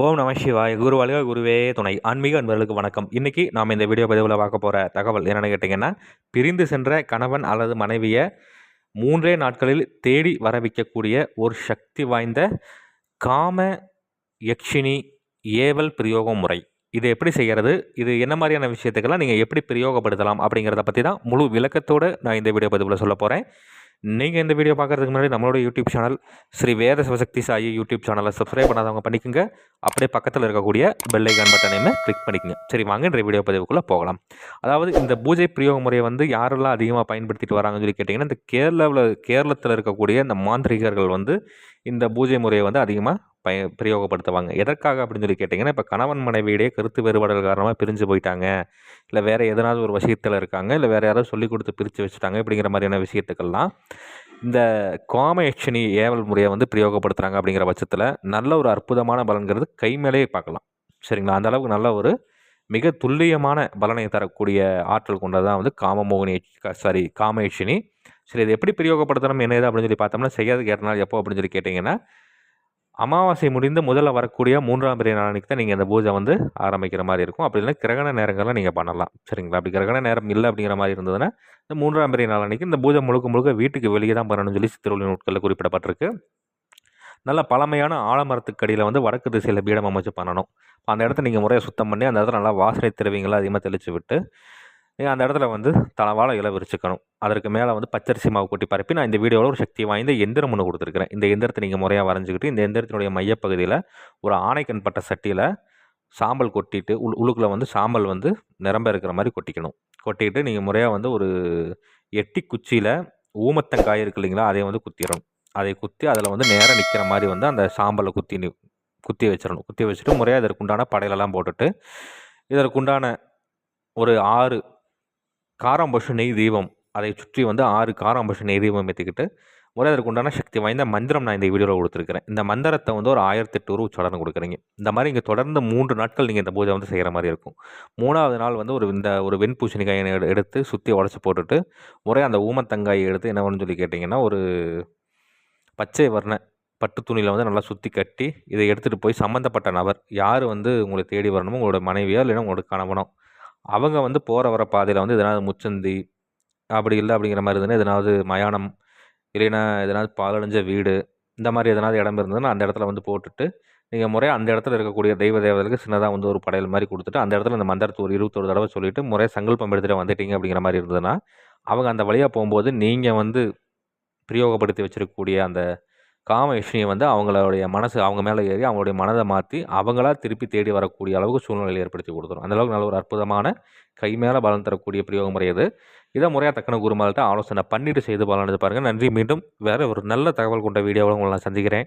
ஓம் நம சிவாய். குருவாளிக குருவே துணை. ஆன்மீக அன்பர்களுக்கு வணக்கம். இன்றைக்கி நாம் இந்த வீடியோ பதிவில் பார்க்க போகிற தகவல் என்னென்னு கேட்டிங்கன்னா பிரிந்து சென்ற கணவன் அல்லது மனைவியை மூன்றே நாட்களில் தேடி வர வைக்கக்கூடிய ஒரு சக்தி வாய்ந்த காம யக்ஷினி ஏவல் பிரயோகம் முறை. இது எப்படி செய்கிறது இது என்ன மாதிரியான விஷயத்துக்கெல்லாம் நீங்கள் எப்படி பிரயோகப்படுத்தலாம் அப்படிங்கிறத பற்றி தான் முழு விளக்கத்தோடு நான் இந்த வீடியோ பதிவில் சொல்ல போகிறேன் நீங்கள் இந்த வீடியோ பார்க்குறதுக்கு முன்னாடி நம்மளோட YouTube channel Sri Veda Sivasakthi Sai YouTube சேனலை சப்ஸ்கிரைப் பண்ணாதவங்க பண்ணிக்கோங்க. அப்படியே பக்கத்தில் இருக்கக்கூடிய பெல்லைக்கான் பட்டனையுமே கிளிக் பண்ணிக்கோங்க. சரி வாங்க இந்த வீடியோ பதிவுக்குள்ளே போகலாம். அதாவது இந்த பூஜை பிரயோக முறையை வந்து யாரெல்லாம் அதிகமாக பயன்படுத்திட்டு வராங்கன்னு சொல்லி கேட்டிங்கன்னா இந்த கேரளாவில் கேரளத்தில் இருக்கக்கூடிய இந்த மாந்திரிகர்கள் வந்து இந்த பூஜை முறையை வந்து அதிகமாக பய பிரயோகப்படுத்துவாங்க. எதற்காக அப்படின்னு சொல்லி கேட்டிங்கன்னா இப்போ கணவன் மனைவியிடையே கருத்து வேறுபாடுகள் காரணமாக பிரிஞ்சு போயிட்டாங்க. இல்லை வேறு எதனாவது ஒரு விஷயத்தில் இருக்காங்க. இல்லை வேறு யாராவது சொல்லிக் கொடுத்து பிரித்து வச்சுட்டாங்க இப்படிங்கிற மாதிரியான விஷயத்துக்கெல்லாம் இந்த காமயக்ஷனி ஏவல் முறையை வந்து பிரயோகப்படுத்துகிறாங்க அப்படிங்கிற பட்சத்தில் நல்ல ஒரு அற்புதமான பலன்கிறது கை மேலேயே பார்க்கலாம். சரிங்களா? அந்த அளவுக்கு நல்ல ஒரு மிக துல்லியமான பலனை தரக்கூடிய ஆற்றல் கொண்டதான் வந்து காமமோகினி சாரி காமயக்ஷினி சரி இது எப்படி பிரயோகப்படுத்தணும் என்ன ஏது அப்படின்னு சொல்லி பார்த்தோம்னா செய்யாது கேட்டனால எப்போ அப்படின்னு சொல்லி கேட்டிங்கன்னா அமாவாசை முடிந்து முதல்ல வரக்கூடிய மூன்றாம் பிறை நாளைக்கு தான் நீங்கள் இந்த பூஜை வந்து ஆரம்பிக்கிற மாதிரி இருக்கும். அப்படி இல்லைன்னா கிரகண நேரங்களில் நீங்கள் பண்ணலாம். சரிங்களா? அப்படி கிரகண நேரம் இல்லை அப்படிங்கிற மாதிரி இருந்ததுன்னா இந்த மூன்றாம் பிறை நாளன்னைக்கு இந்த பூஜை முழுக்க முழுக்க வீட்டுக்கு வெளியே தான் பண்ணணும்னு சொல்லி சித்திரொழி நூட்களில் குறிப்பிடப்பட்டிருக்கு. நல்ல பழமையான ஆலமரத்துக்கு அடியில் வந்து வடக்கு திசையில் பீடம் அமைச்சு பண்ணணும். அந்த இடத்த நீங்கள் முறையை சுத்தம் பண்ணி அந்த இடத்துல நல்லா வாசனை திரவியங்களை அதிகமாக தெளித்து விட்டு அந்த இடத்துல வந்து தளவாழ இலை விரிச்சுக்கணும். அதற்கு மேலே வந்து பச்சரிசி மாவு கொட்டி பரப்பி நான் இந்த வீடியோவில் ஒரு சக்தி வாய்ந்த எந்திரம் ஒன்று கொடுத்துருக்குறேன். இந்த எந்திரத்தை நீங்கள் முறையாக வரைஞ்சிக்கிட்டு இந்த எந்திரத்தினுடைய மையப்பகுதியில் ஒரு ஆணைக்கண் பட்ட சட்டியில் சாம்பல் கொட்டிட்டு உள் உள்ளுக்குள்ளே வந்து சாம்பல் வந்து நிரம்ப இருக்கிற மாதிரி கொட்டிக்கணும். கொட்டிக்கிட்டு நீங்கள் முறையாக வந்து ஒரு எட்டி குச்சியில் ஊமத்தங்காய் இருக்கு இல்லைங்களா அதை வந்து குத்திடணும் அதை குத்தி அதில் வந்து நேராக நிற்கிற மாதிரி வந்து அந்த சாம்பலை குத்தி குத்தி வச்சிடணும் குத்தி வச்சுட்டு முறையாக இதற்குண்டான படையிலெல்லாம் போட்டுட்டு இதற்குண்டான ஒரு ஆறு காராம்பசு நெய் தீபம். அதை சுற்றி வந்து ஆறு காராம்பசு நெய் தீபம் ஏற்றிக்கிட்டு ஒரே அதற்கு உண்டான சக்தி வாய்ந்த மந்திரம் நான் இந்த வீடியோவில் கொடுத்துருக்கிறேன். இந்த மந்திரத்தை வந்து ஒரு ஆயிரத்தி எட்டு ரூபா தொடர்ந்து கொடுக்குறீங்க. இந்த மாதிரி இங்கே தொடர்ந்து மூன்று நாட்கள் நீங்கள் இந்த பூஜை வந்து செய்கிற மாதிரி இருக்கும். மூணாவது நாள் வந்து ஒரு இந்த ஒரு வெண்பூசணிக்காயை எடுத்து சுற்றி உடச்சி போட்டுட்டு ஒரே அந்த ஊமத்தங்காயை எடுத்து என்ன பண்ணு சொல்லி கேட்டிங்கன்னா ஒரு பச்சை வர்ண பட்டு துணியில் வந்து நல்லா சுற்றி கட்டி இதை எடுத்துகிட்டு போய் சம்மந்தப்பட்ட நபர் யார் வந்து உங்களை தேடி வரணுமோ உங்களோட மனைவியோ இல்லைன்னா உங்களோட கணவனோ அவங்க வந்து போகிற வர பாதையில் வந்து எதனாவது முச்சந்தி அப்படி இல்லை அப்படிங்கிற மாதிரி இருந்ததுன்னா எதனாவது மயானம் இல்லைன்னா எதனாவது பாலடைஞ்ச வீடு இந்த மாதிரி எதனாவது இடம் இருந்ததுன்னா அந்த இடத்துல வந்து போட்டுட்டு நீங்கள் முறையாக அந்த இடத்துல இருக்கக்கூடிய தெய்வ தேவதைகளுக்கு சின்னதாக வந்து ஒரு படையல் மாதிரி கொடுத்துட்டு அந்த இடத்துல இந்த மந்திரத்தை ஒரு இருபத்தொரு தடவை சொல்லிவிட்டு முறையாக சங்கல்பம் எடுத்துகிட்டு வந்துட்டீங்க அப்படிங்கிற மாதிரி இருந்ததுன்னா அவங்க அந்த வழியாக போகும்போது நீங்கள் வந்து பிரயோகப்படுத்தி வச்சுருக்கக்கூடிய அந்த காம விஷயம் வந்து அவங்களுடைய மனசு அவங்க மேலே ஏறி அவங்களுடைய மனதை மாற்றி அவங்களா திருப்பி தேடி வரக்கூடிய அளவுக்கு சூழ்நிலையை ஏற்படுத்தி கொடுத்துரும். அந்தளவுக்கு நல்ல ஒரு அற்புதமான கை மேலே பலன் தரக்கூடிய பிரயோக முறை இது இதை முறையாக தக்கன குருமால்கிட்ட ஆலோசனை பண்ணிட்டு செய்து பலன் பாருங்கள் நன்றி. மீண்டும் வேறு ஒரு நல்ல தகவல் கொண்ட வீடியோவில் உங்களை நான் சந்திக்கிறேன்.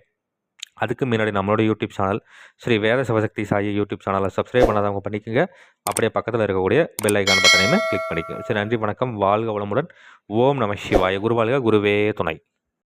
அதுக்கு முன்னாடி நம்மளோட YouTube channel Sri Veda Sivasakthi Sai YouTube சேனலை சப்ஸ்கிரைப் பண்ணாதவங்க பண்ணிக்கோங்க. அப்படியே பக்கத்தில் இருக்கக்கூடிய பெல் ஐக்கான் பட்டனையுமே கிளிக் பண்ணிக்கோங்க. சரி நன்றி வணக்கம். வாழ்க வளமுடன். ஓம் நம சிவாய. குருவாழ்க குருவே துணை.